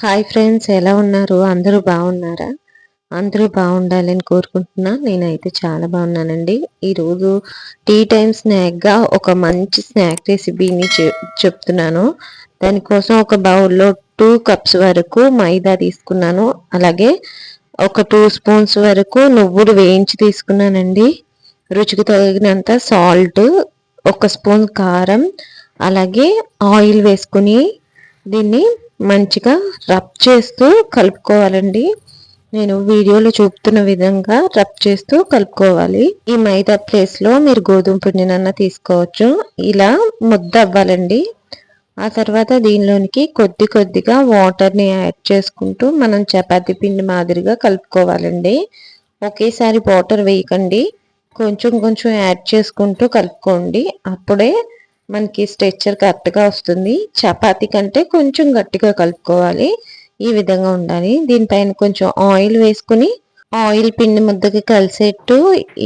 Hi friends ఎలా ఉన్నారు? అందరూ బాగున్నారా? అందరూ బాగుండాలని కోరుకుంటున్నా. నేనైతే చాలా బాగున్నానండి. ఈరోజు టీ టైం స్నాక్గా ఒక మంచి స్నాక్ రెసిపీని చెప్తున్నాను. దానికోసం ఒక బౌల్లో టూ కప్స్ వరకు మైదా తీసుకున్నాను. అలాగే ఒక టూ స్పూన్స్ వరకు నువ్వులు వేయించి తీసుకున్నానండి. రుచికి తగినంత సాల్ట్ ఒక స్పూన్ కారం అలాగే ఆయిల్ వేసుకుని దీన్ని మంచిగా రబ్ చేస్తూ కలుపుకోవాలండి. నేను వీడియోలో చూపుతున్న విధంగా రబ్ చేస్తూ కలుపుకోవాలి. ఈ మైదా ప్లేస్లో మీరు గోధుమ పిండినన్నా తీసుకోవచ్చు. ఇలా ముద్ద అవ్వాలండి. ఆ తర్వాత దీనిలోనికి కొద్ది కొద్దిగా వాటర్ని యాడ్ చేసుకుంటూ మనం చపాతీ పిండి మాదిరిగా కలుపుకోవాలండి. ఒకేసారి వాటర్ వేయకండి. కొంచెం కొంచెం యాడ్ చేసుకుంటూ కలుపుకోండి. అప్పుడే మనకి స్ట్రెచ్చర్ కరెక్ట్గా వస్తుంది. చపాతి కంటే కొంచెం గట్టిగా కలుపుకోవాలి. ఈ విధంగా ఉండాలి. దీనిపైన కొంచెం ఆయిల్ వేసుకుని ఆయిల్ పిండి ముద్దకి కలిసేట్టు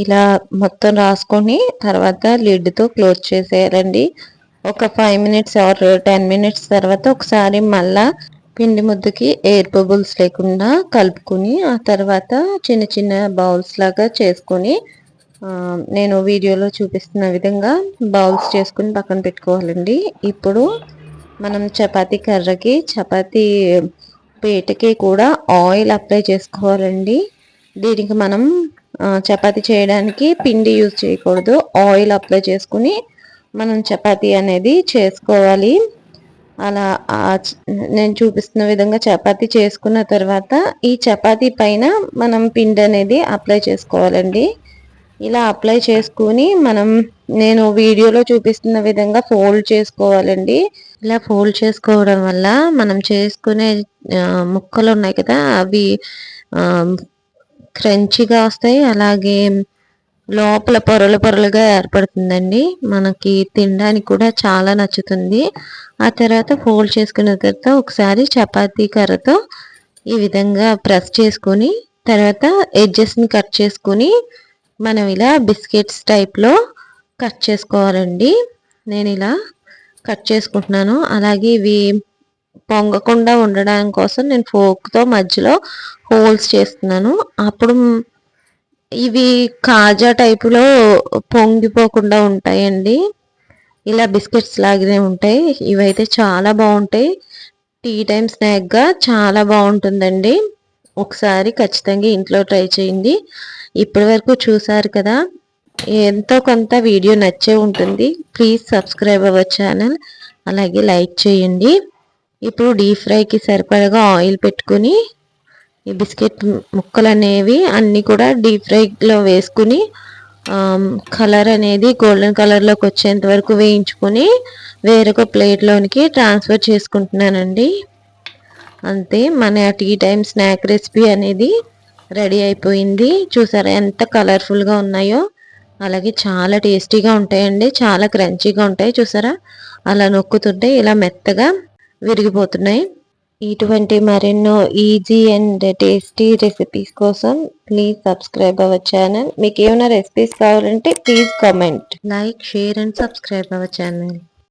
ఇలా మొత్తం రాసుకొని తర్వాత లిడ్తో క్లోజ్ చేసేయాలండి. ఒక five minutes or ten minutes తర్వాత ఒకసారి మళ్ళా పిండి ముద్దకి ఎయిర్ బబుల్స్ లేకుండా కలుపుకుని ఆ తర్వాత చిన్న చిన్న బౌల్స్ లాగా చేసుకొని నేను వీడియోలో చూపిస్తున్న విధంగా బౌల్స్ చేసుకుని పక్కన పెట్టుకోవాలండి. ఇప్పుడు మనం చపాతీ కర్రకి చపాతీ పీటకి కూడా ఆయిల్ అప్లై చేసుకోవాలండి. దీనికి మనం చపాతి చేయడానికి పిండి యూజ్ చేయకూడదు. ఆయిల్ అప్లై చేసుకుని మనం చపాతీ అనేది చేసుకోవాలి. అలా నేను చూపిస్తున్న విధంగా చపాతీ చేసుకున్న తర్వాత ఈ చపాతీ పైన మనం పిండి అనేది అప్లై చేసుకోవాలండి. ఇలా అప్లై చేసుకుని మనం నేను వీడియోలో చూపిస్తున్న విధంగా ఫోల్డ్ చేసుకోవాలండి. ఇలా ఫోల్డ్ చేసుకోవడం వల్ల మనం చేసుకునే ముక్కలు ఉన్నాయి కదా అవి క్రంచిగా వస్తాయి. అలాగే లోపల పొరలు పొరలుగా ఏర్పడుతుందండి. మనకి తినడానికి కూడా చాలా నచ్చుతుంది. ఆ తర్వాత ఫోల్డ్ చేసుకున్న తర్వాత ఒకసారి చపాతీ కర్రతో ఈ విధంగా ప్రెస్ చేసుకొని తర్వాత ఎడ్జెస్ని కట్ చేసుకుని మనం ఇలా బిస్కెట్స్ టైప్లో కట్ చేసుకోవాలండి. నేను ఇలా కట్ చేసుకుంటున్నాను. అలాగే ఇవి పొంగకుండా ఉండడం కోసం నేను ఫోక్తో మధ్యలో హోల్స్ చేస్తున్నాను. అప్పుడు ఇవి కాజా టైపులో పొంగిపోకుండా ఉంటాయండి. ఇలా బిస్కెట్స్ లాగానే ఉంటాయి. ఇవైతే చాలా బాగుంటాయి. టీ టైం స్నాక్గా చాలా బాగుంటుందండి. ఒకసారి ఖచ్చితంగా ఇంట్లో ట్రై చేయండి. ఇప్పటి వరకు చూసారు కదా ఎంతో కొంత వీడియో నచ్చే ఉంటుంది. ప్లీజ్ సబ్స్క్రైబ్ అవర్ ఛానల్ అలాగే లైక్ చేయండి. ఇప్పుడు డీప్ ఫ్రైకి సరిపడగా ఆయిల్ పెట్టుకుని ఈ బిస్కెట్ ముక్కలు అనేవి అన్నీ కూడా డీప్ ఫ్రైలో వేసుకుని కలర్ అనేది గోల్డెన్ కలర్లోకి వచ్చేంత వరకు వేయించుకొని వేరొక ప్లేట్లోనికి ట్రాన్స్ఫర్ చేసుకుంటున్నానండి. అంతే మన టీ టైం స్నాక్ రెసిపీ అనేది రెడీ అయిపోయింది. చూసారా ఎంత కలర్ఫుల్గా ఉన్నాయో. అలాగే చాలా టేస్టీగా ఉంటాయండి చాలా క్రంచీగా ఉంటాయి. చూసారా? అలా నొక్కుతుంటే ఇలా మెత్తగా విరిగిపోతున్నాయి. ఇటువంటి మరెన్నో ఈజీ అండ్ టేస్టీ రెసిపీస్ కోసం ప్లీజ్ సబ్స్క్రైబ్ అవర్ ఛానల్ మీకు ఏమైనా రెసిపీస్ కావాలంటే please comment like share and subscribe our channel